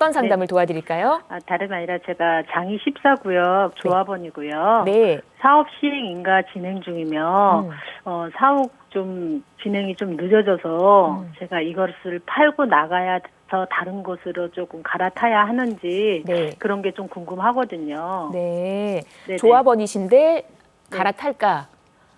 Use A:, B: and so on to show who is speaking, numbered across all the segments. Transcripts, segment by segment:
A: 어떤 상담을 도와드릴까요?
B: 아, 다름 아니라 제가 장이 14구역 조합원이고요.
A: 네.
B: 사업 시행 인가 진행 중이며
A: 음.
B: 어, 사업 좀 진행이 좀 늦어져서
A: 음.
B: 제가 이것을 팔고 나가야 더 다른 곳으로 조금 갈아타야 하는지
A: 네.
B: 그런 게 좀 궁금하거든요.
A: 네.
B: 네네.
A: 조합원이신데 갈아탈까?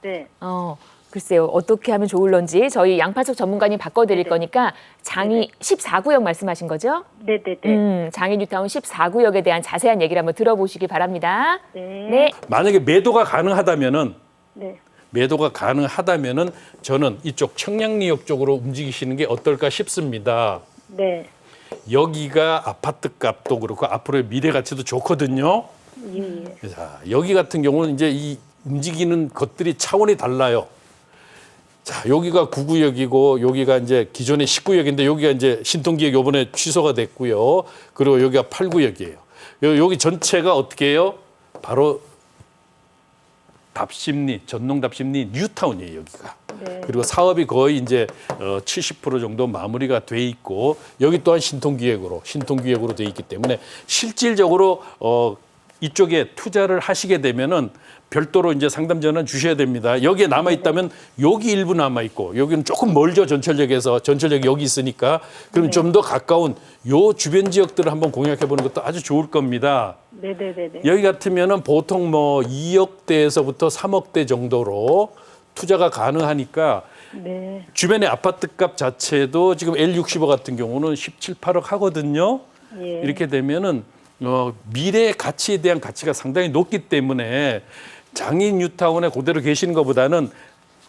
B: 네.
A: 어, 글쎄요. 어떻게 하면 좋을런지 저희 양파숙 전문가님 바꿔드릴
B: 네네.
A: 거니까 장이 14구역 말씀하신 거죠?
B: 네, 네, 네.
A: 음, 장이 뉴타운 14구역에 대한 자세한 얘기를 한번 들어보시기 바랍니다.
B: 네.
A: 네.
C: 만약에 매도가 가능하다면은
B: 네.
C: 매도가 가능하다면은 저는 이쪽 청량리역 쪽으로 움직이시는 게 어떨까 싶습니다.
B: 네.
C: 여기가 아파트 값도 그렇고 앞으로의 미래 가치도 좋거든요.
B: 예, 예.
C: 자, 여기 같은 경우는 이제 이 움직이는 것들이 차원이 달라요. 자, 여기가 9구역이고 여기가 이제 기존의 10구역인데 여기가 이제 신통기역 요번에 취소가 됐고요. 그리고 여기가 8구역이에요. 여기 전체가 어떻게 해요? 바로 답심리, 전농 답심리 뉴타운이에요, 여기가.
B: 네.
C: 그리고 사업이 거의 이제 어, 70% 정도 마무리가 돼 있고 여기 또한 신통기획으로 신통기획으로 돼 있기 때문에 실질적으로 어, 이쪽에 투자를 하시게 되면은 별도로 이제 상담 전화 주셔야 됩니다. 여기에 남아 있다면 여기 일부 남아 있고 여기는 조금 멀죠 전철역에서 전철역 여기 있으니까 그럼 좀 더 가까운 요 주변 지역들을 한번 공략해 보는 것도 아주 좋을 겁니다.
B: 네, 네, 네, 네.
C: 여기 같으면은 보통 뭐 2억대에서부터 3억대 정도로 투자가 가능하니까
B: 네.
C: 주변의 아파트 값 자체도 지금 L65 같은 경우는 17, 8억 하거든요.
B: 예.
C: 이렇게 되면은 어, 미래 가치에 대한 가치가 상당히 높기 때문에 장인 뉴타운에 그대로 계시는 것보다는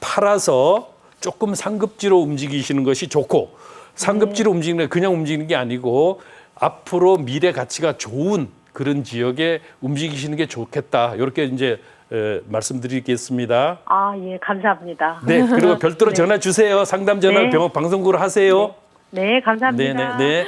C: 팔아서 조금 상급지로 움직이시는 것이 좋고 상급지로 움직이는 게 그냥 움직이는 게 아니고 앞으로 미래 가치가 좋은 그런 지역에 움직이시는 게 좋겠다. 이렇게 이제 에, 말씀드리겠습니다.
B: 아, 예, 감사합니다.
C: 네, 그리고 별도로 전화 주세요. 상담 전화
B: 네.
C: 병원 방송국으로 하세요.
B: 네, 감사합니다.
C: 네, 네, 네.